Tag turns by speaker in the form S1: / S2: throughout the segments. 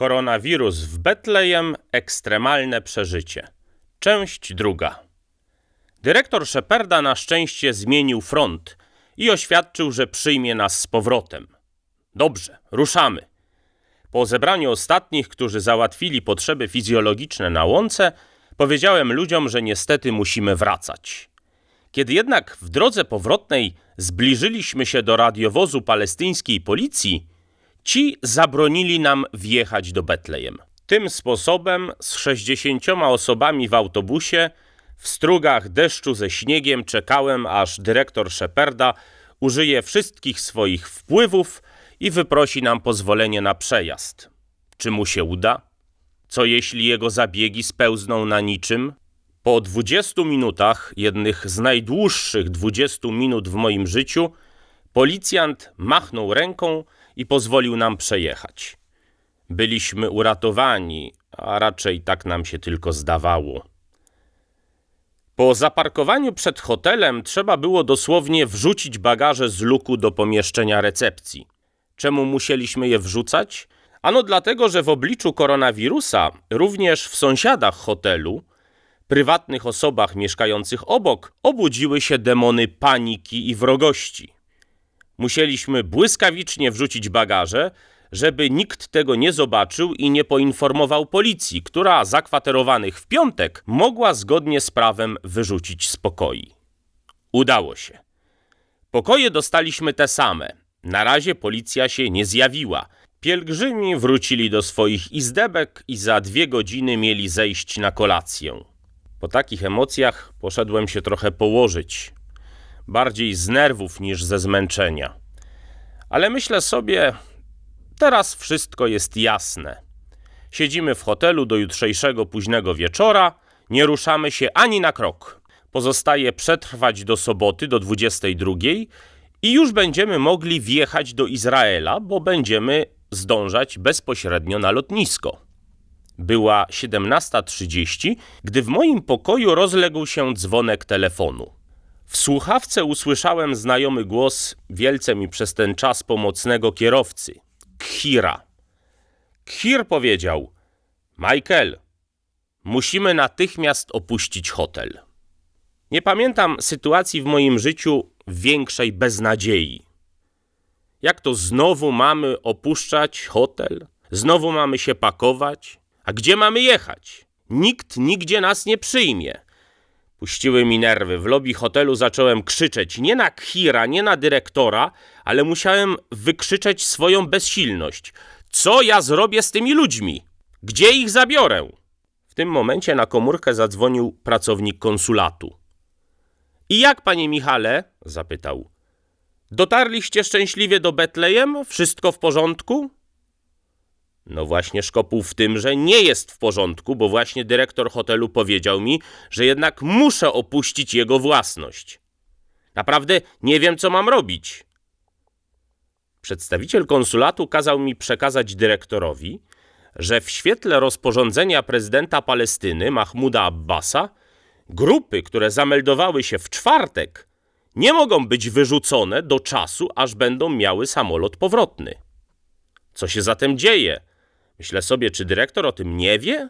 S1: Koronawirus w Betlejem ekstremalne przeżycie. Część druga. Dyrektor Sheparda na szczęście zmienił front i oświadczył, że przyjmie nas z powrotem. Dobrze, ruszamy. Po zebraniu ostatnich, którzy załatwili potrzeby fizjologiczne na łące, powiedziałem ludziom, że niestety musimy wracać. Kiedy jednak w drodze powrotnej zbliżyliśmy się do radiowozu palestyńskiej policji, ci zabronili nam wjechać do Betlejem. Tym sposobem z 60 osobami w autobusie w strugach deszczu ze śniegiem czekałem, aż dyrektor Sheparda użyje wszystkich swoich wpływów i wyprosi nam pozwolenie na przejazd. Czy mu się uda? Co jeśli jego zabiegi spełzną na niczym? Po 20 minutach, jednych z najdłuższych 20 minut w moim życiu, policjant machnął ręką i pozwolił nam przejechać. Byliśmy uratowani, a raczej tak nam się tylko zdawało. Po zaparkowaniu przed hotelem trzeba było dosłownie wrzucić bagaże z luku do pomieszczenia recepcji. Czemu musieliśmy je wrzucać? Ano dlatego, że w obliczu koronawirusa, również w sąsiadach hotelu, prywatnych osobach mieszkających obok, obudziły się demony paniki i wrogości. Musieliśmy błyskawicznie wrzucić bagaże, żeby nikt tego nie zobaczył i nie poinformował policji, która zakwaterowanych w piątek mogła zgodnie z prawem wyrzucić z pokoi. Udało się. Pokoje dostaliśmy te same. Na razie policja się nie zjawiła. Pielgrzymi wrócili do swoich izdebek i za dwie godziny mieli zejść na kolację. Po takich emocjach poszedłem się trochę położyć. Bardziej z nerwów niż ze zmęczenia. Ale myślę sobie, teraz wszystko jest jasne. Siedzimy w hotelu do jutrzejszego późnego wieczora, nie ruszamy się ani na krok. Pozostaje przetrwać do soboty do 22 i już będziemy mogli wjechać do Izraela, bo będziemy zdążać bezpośrednio na lotnisko. Była 17.30, gdy w moim pokoju rozległ się dzwonek telefonu. W słuchawce usłyszałem znajomy głos wielce mi przez ten czas pomocnego kierowcy, Khira. Khir powiedział: Michael, musimy natychmiast opuścić hotel. Nie pamiętam sytuacji w moim życiu większej beznadziei. Jak to znowu mamy opuszczać hotel? Znowu mamy się pakować? A gdzie mamy jechać? Nikt nigdzie nas nie przyjmie. Puściły mi nerwy. W lobby hotelu zacząłem krzyczeć nie na Khira, nie na dyrektora, ale musiałem wykrzyczeć swoją bezsilność. Co ja zrobię z tymi ludźmi? Gdzie ich zabiorę? W tym momencie na komórkę zadzwonił pracownik konsulatu. I jak, panie Michale? zapytał. Dotarliście szczęśliwie do Betlejem? Wszystko w porządku? No właśnie szkopuł w tym, że nie jest w porządku, bo właśnie dyrektor hotelu powiedział mi, że jednak muszę opuścić jego własność. Naprawdę nie wiem, co mam robić. Przedstawiciel konsulatu kazał mi przekazać dyrektorowi, że w świetle rozporządzenia prezydenta Palestyny Mahmuda Abbasa grupy, które zameldowały się w czwartek, nie mogą być wyrzucone do czasu, aż będą miały samolot powrotny. Co się zatem dzieje? Myślę sobie, czy dyrektor o tym nie wie?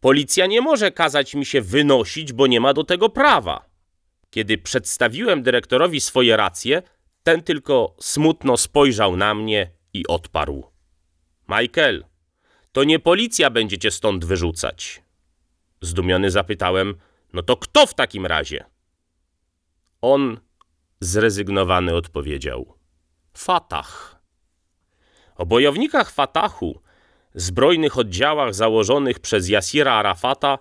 S1: Policja nie może kazać mi się wynosić, bo nie ma do tego prawa. Kiedy przedstawiłem dyrektorowi swoje racje, ten tylko smutno spojrzał na mnie i odparł. Michael, to nie policja będzie cię stąd wyrzucać. Zdumiony zapytałem, no to kto w takim razie? On zrezygnowany odpowiedział. Fatah. O bojownikach Fatahu, zbrojnych oddziałach założonych przez Jasira Arafata,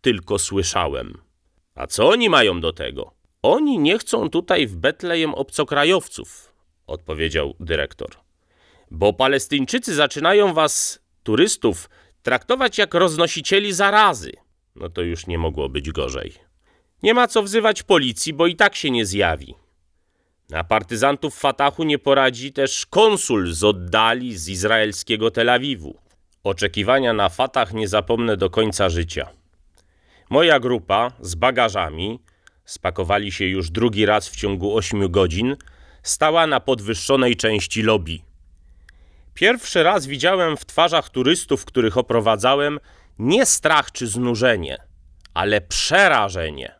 S1: tylko słyszałem. A co oni mają do tego? Oni nie chcą tutaj w Betlejem obcokrajowców, odpowiedział dyrektor. Bo Palestyńczycy zaczynają was, turystów, traktować jak roznosicieli zarazy. No to już nie mogło być gorzej. Nie ma co wzywać policji, bo i tak się nie zjawi. Na partyzantów Fatahu nie poradzi też konsul z oddali z izraelskiego Tel Awiwu. Oczekiwania na Fatah nie zapomnę do końca życia. Moja grupa z bagażami, spakowali się już drugi raz w ciągu ośmiu godzin, stała na podwyższonej części lobby. Pierwszy raz widziałem w twarzach turystów, których oprowadzałem, nie strach czy znużenie, ale przerażenie.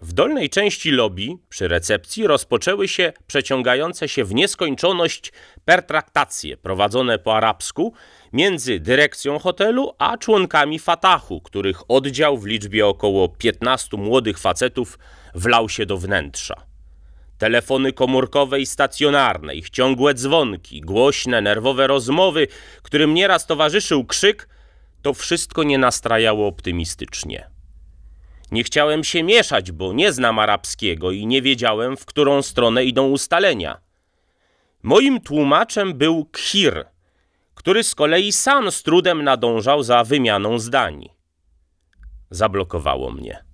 S1: W dolnej części lobby, przy recepcji, rozpoczęły się przeciągające się w nieskończoność pertraktacje prowadzone po arabsku między dyrekcją hotelu a członkami Fatahu, których oddział w liczbie około 15 młodych facetów wlał się do wnętrza. Telefony komórkowe i stacjonarne, ich ciągłe dzwonki, głośne, nerwowe rozmowy, którym nieraz towarzyszył krzyk, to wszystko nie nastrajało optymistycznie. Nie chciałem się mieszać, bo nie znam arabskiego i nie wiedziałem, w którą stronę idą ustalenia. Moim tłumaczem był Khir, który z kolei sam z trudem nadążał za wymianą zdań. Zablokowało mnie.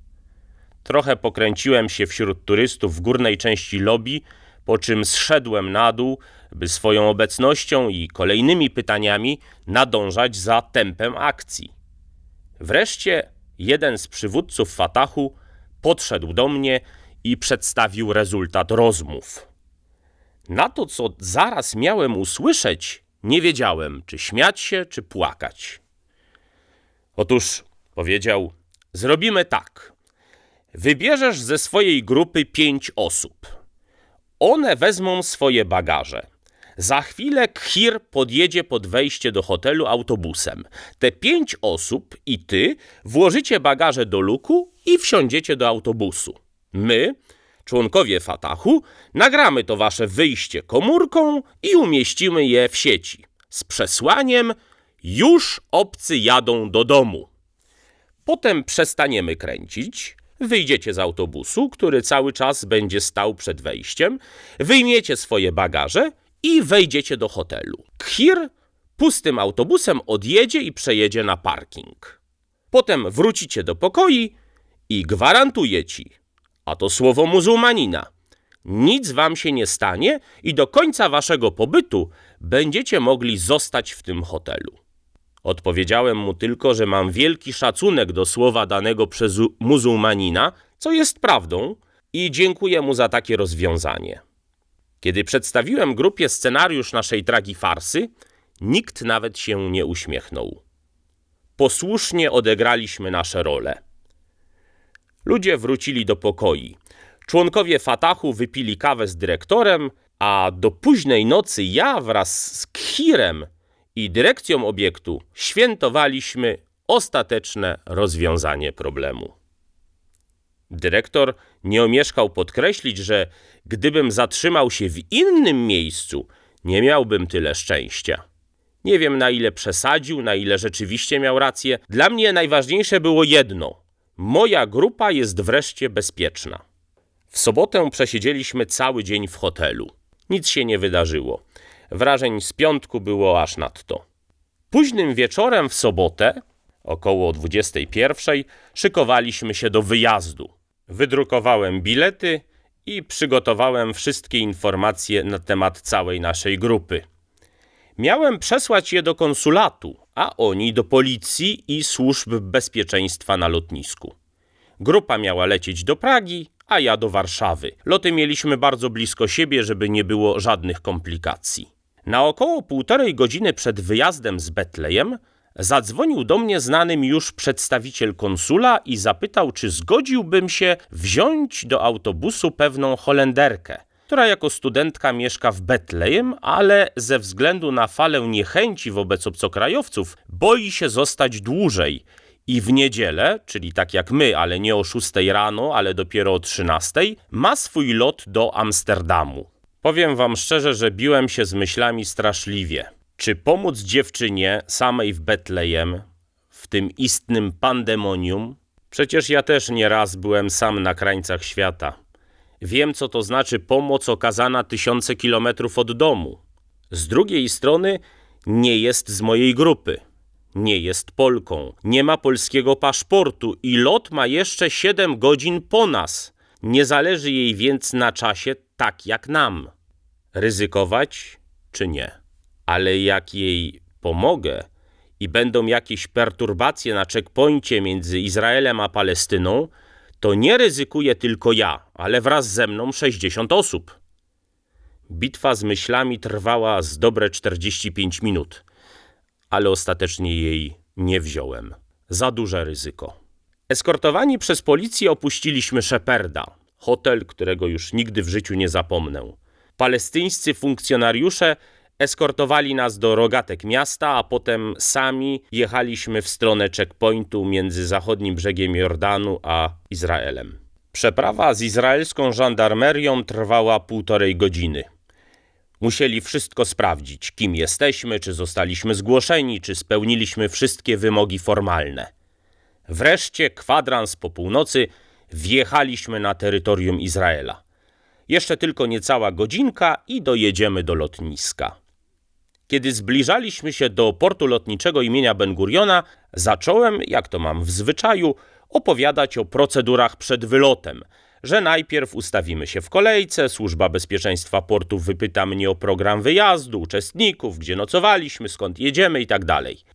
S1: Trochę pokręciłem się wśród turystów w górnej części lobby, po czym zszedłem na dół, by swoją obecnością i kolejnymi pytaniami nadążać za tempem akcji. Wreszcie jeden z przywódców Fatahu podszedł do mnie i przedstawił rezultat rozmów. Na to, co zaraz miałem usłyszeć, nie wiedziałem, czy śmiać się, czy płakać. Otóż powiedział: Zrobimy tak. Wybierzesz ze swojej grupy pięć osób. One wezmą swoje bagaże. Za chwilę Khir podjedzie pod wejście do hotelu autobusem. Te pięć osób i ty włożycie bagaże do luku i wsiądziecie do autobusu. My, członkowie Fatahu, nagramy to wasze wyjście komórką i umieścimy je w sieci z przesłaniem już obcy jadą do domu. Potem przestaniemy kręcić, wyjdziecie z autobusu, który cały czas będzie stał przed wejściem, wyjmiecie swoje bagaże i wejdziecie do hotelu. Khir pustym autobusem odjedzie i przejedzie na parking. Potem wrócicie do pokoi i gwarantuję ci, a to słowo muzułmanina, nic wam się nie stanie i do końca waszego pobytu będziecie mogli zostać w tym hotelu. Odpowiedziałem mu tylko, że mam wielki szacunek do słowa danego przez muzułmanina, co jest prawdą, i dziękuję mu za takie rozwiązanie. Kiedy przedstawiłem grupie scenariusz naszej tragi farsy, nikt nawet się nie uśmiechnął. Posłusznie odegraliśmy nasze role. Ludzie wrócili do pokoi. Członkowie Fatahu wypili kawę z dyrektorem, a do późnej nocy ja wraz z Khirem i dyrekcją obiektu świętowaliśmy ostateczne rozwiązanie problemu. Dyrektor nie omieszkał podkreślić, że gdybym zatrzymał się w innym miejscu, nie miałbym tyle szczęścia. Nie wiem, na ile przesadził, na ile rzeczywiście miał rację. Dla mnie najważniejsze było jedno: moja grupa jest wreszcie bezpieczna. W sobotę przesiedzieliśmy cały dzień w hotelu. Nic się nie wydarzyło. Wrażeń z piątku było aż nadto. Późnym wieczorem w sobotę, około 21, szykowaliśmy się do wyjazdu. Wydrukowałem bilety i przygotowałem wszystkie informacje na temat całej naszej grupy. Miałem przesłać je do konsulatu, a oni do policji i służb bezpieczeństwa na lotnisku. Grupa miała lecieć do Pragi, a ja do Warszawy. Loty mieliśmy bardzo blisko siebie, żeby nie było żadnych komplikacji. Na około półtorej godziny przed wyjazdem z Betlejem zadzwonił do mnie znany mi już przedstawiciel konsula i zapytał, czy zgodziłbym się wziąć do autobusu pewną Holenderkę, która jako studentka mieszka w Betlejem, ale ze względu na falę niechęci wobec obcokrajowców boi się zostać dłużej i w niedzielę, czyli tak jak my, ale nie o 6 rano, ale dopiero o 13, ma swój lot do Amsterdamu. Powiem wam szczerze, że biłem się z myślami straszliwie. Czy pomóc dziewczynie samej w Betlejem, w tym istnym pandemonium? Przecież ja też nieraz byłem sam na krańcach świata. Wiem, co to znaczy pomoc okazana tysiące kilometrów od domu. Z drugiej strony nie jest z mojej grupy. Nie jest Polką, nie ma polskiego paszportu i lot ma jeszcze 7 godzin po nas. Nie zależy jej więc na czasie tak jak nam. Ryzykować czy nie? Ale jak jej pomogę i będą jakieś perturbacje na checkpoincie między Izraelem a Palestyną, to nie ryzykuję tylko ja, ale wraz ze mną 60 osób. Bitwa z myślami trwała z dobre 45 minut, ale ostatecznie jej nie wziąłem. Za duże ryzyko. Eskortowani przez policję opuściliśmy Sheperda, hotel, którego już nigdy w życiu nie zapomnę. Palestyńscy funkcjonariusze eskortowali nas do rogatek miasta, a potem sami jechaliśmy w stronę checkpointu między zachodnim brzegiem Jordanu a Izraelem. Przeprawa z izraelską żandarmerią trwała półtorej godziny. Musieli wszystko sprawdzić, kim jesteśmy, czy zostaliśmy zgłoszeni, czy spełniliśmy wszystkie wymogi formalne. Wreszcie, kwadrans po północy, wjechaliśmy na terytorium Izraela. Jeszcze tylko niecała godzinka i dojedziemy do lotniska. Kiedy zbliżaliśmy się do portu lotniczego imienia Ben Guriona, zacząłem, jak to mam w zwyczaju, opowiadać o procedurach przed wylotem, że najpierw ustawimy się w kolejce, służba bezpieczeństwa portu wypyta mnie o program wyjazdu, uczestników, gdzie nocowaliśmy, skąd jedziemy i tak.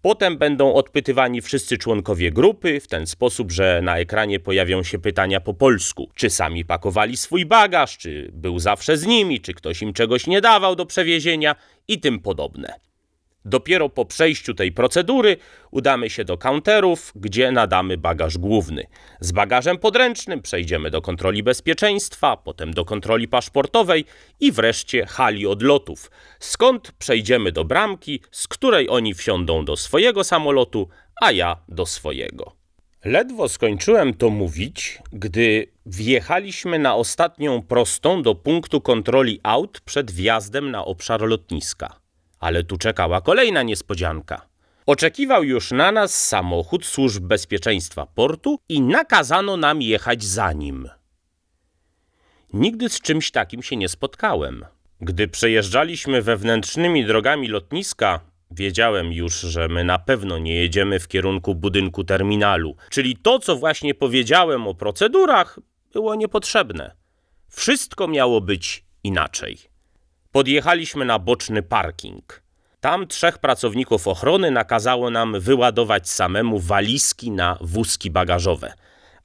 S1: Potem będą odpytywani wszyscy członkowie grupy w ten sposób, że na ekranie pojawią się pytania po polsku. Czy sami pakowali swój bagaż, czy był zawsze z nimi, czy ktoś im czegoś nie dawał do przewiezienia i tym podobne. Dopiero po przejściu tej procedury udamy się do counterów, gdzie nadamy bagaż główny. Z bagażem podręcznym przejdziemy do kontroli bezpieczeństwa, potem do kontroli paszportowej i wreszcie hali odlotów, skąd przejdziemy do bramki, z której oni wsiądą do swojego samolotu, a ja do swojego. Ledwo skończyłem to mówić, gdy wjechaliśmy na ostatnią prostą do punktu kontroli aut przed wjazdem na obszar lotniska. Ale tu czekała kolejna niespodzianka. Oczekiwał już na nas samochód służb bezpieczeństwa portu i nakazano nam jechać za nim. Nigdy z czymś takim się nie spotkałem. Gdy przejeżdżaliśmy wewnętrznymi drogami lotniska, wiedziałem już, że my na pewno nie jedziemy w kierunku budynku terminalu, czyli to, co właśnie powiedziałem o procedurach, było niepotrzebne. Wszystko miało być inaczej. Podjechaliśmy na boczny parking. Tam trzech pracowników ochrony nakazało nam wyładować samemu walizki na wózki bagażowe.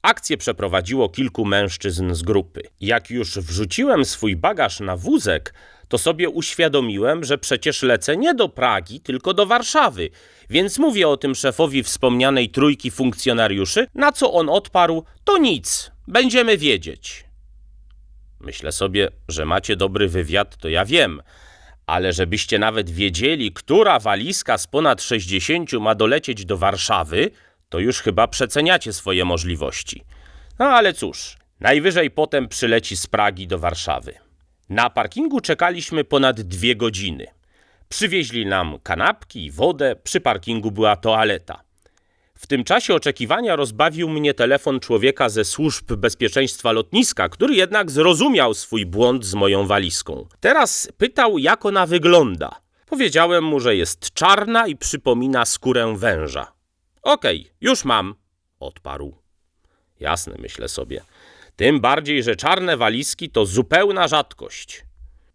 S1: Akcję przeprowadziło kilku mężczyzn z grupy. Jak już wrzuciłem swój bagaż na wózek, to sobie uświadomiłem, że przecież lecę nie do Pragi, tylko do Warszawy, więc mówię o tym szefowi wspomnianej trójki funkcjonariuszy, na co on odparł: To nic, będziemy wiedzieć. Myślę sobie, że macie dobry wywiad, to ja wiem, ale żebyście nawet wiedzieli, która walizka z ponad 60 ma dolecieć do Warszawy, to już chyba przeceniacie swoje możliwości. No ale cóż, najwyżej potem przyleci z Pragi do Warszawy. Na parkingu czekaliśmy ponad dwie godziny. Przywieźli nam kanapki i wodę, przy parkingu była toaleta. W tym czasie oczekiwania rozbawił mnie telefon człowieka ze służb bezpieczeństwa lotniska, który jednak zrozumiał swój błąd z moją walizką. Teraz pytał, jak ona wygląda. Powiedziałem mu, że jest czarna i przypomina skórę węża. Okej, okay, już mam, odparł. Jasne, myślę sobie. Tym bardziej, że czarne walizki to zupełna rzadkość.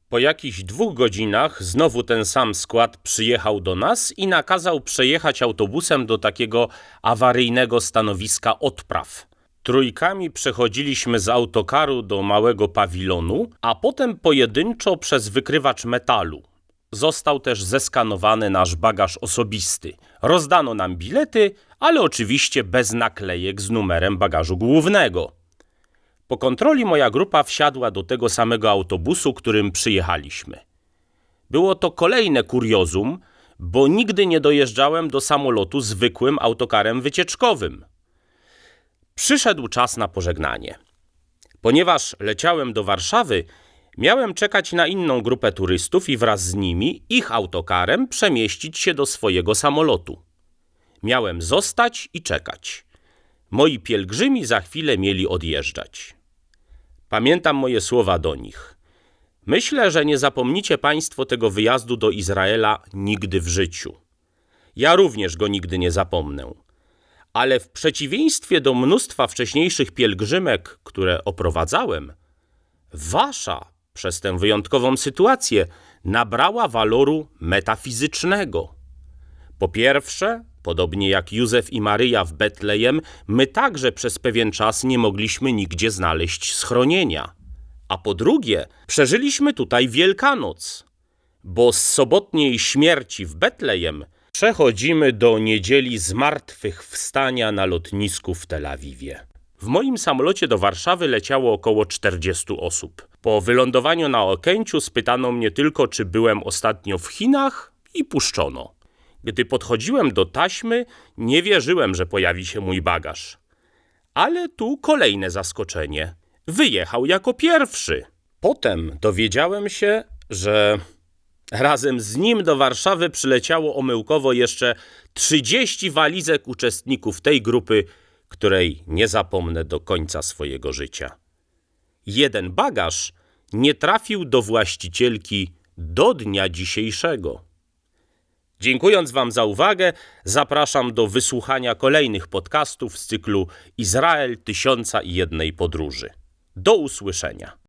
S1: Po jakichś dwóch godzinach znowu ten sam skład przyjechał do nas i nakazał przejechać autobusem do takiego awaryjnego stanowiska odpraw. Trójkami przechodziliśmy z autokaru do małego pawilonu, a potem pojedynczo przez wykrywacz metalu. Został też zeskanowany nasz bagaż osobisty. Rozdano nam bilety, ale oczywiście bez naklejek z numerem bagażu głównego. Po kontroli moja grupa wsiadła do tego samego autobusu, którym przyjechaliśmy. Było to kolejne kuriozum, bo nigdy nie dojeżdżałem do samolotu zwykłym autokarem wycieczkowym. Przyszedł czas na pożegnanie. Ponieważ leciałem do Warszawy, miałem czekać na inną grupę turystów i wraz z nimi, ich autokarem, przemieścić się do swojego samolotu. Miałem zostać i czekać. Moi pielgrzymi za chwilę mieli odjeżdżać. Pamiętam moje słowa do nich. Myślę, że nie zapomnicie Państwo tego wyjazdu do Izraela nigdy w życiu. Ja również go nigdy nie zapomnę. Ale w przeciwieństwie do mnóstwa wcześniejszych pielgrzymek, które oprowadzałem, wasza przez tę wyjątkową sytuację nabrała waloru metafizycznego. Po pierwsze, Podobnie jak Józef i Maryja w Betlejem, my także przez pewien czas nie mogliśmy nigdzie znaleźć schronienia. A po drugie, przeżyliśmy tutaj Wielkanoc, bo z sobotniej śmierci w Betlejem przechodzimy do niedzieli zmartwychwstania na lotnisku w Tel Awiwie. W moim samolocie do Warszawy leciało około 40 osób. Po wylądowaniu na Okęciu spytano mnie tylko, czy byłem ostatnio w Chinach i puszczono. Gdy podchodziłem do taśmy, nie wierzyłem, że pojawi się mój bagaż. Ale tu kolejne zaskoczenie. Wyjechał jako pierwszy. Potem dowiedziałem się, że razem z nim do Warszawy przyleciało omyłkowo jeszcze 30 walizek uczestników tej grupy, której nie zapomnę do końca swojego życia. Jeden bagaż nie trafił do właścicielki do dnia dzisiejszego. Dziękując Wam za uwagę, zapraszam do wysłuchania kolejnych podcastów z cyklu Izrael Tysiąca i Jednej Podróży. Do usłyszenia.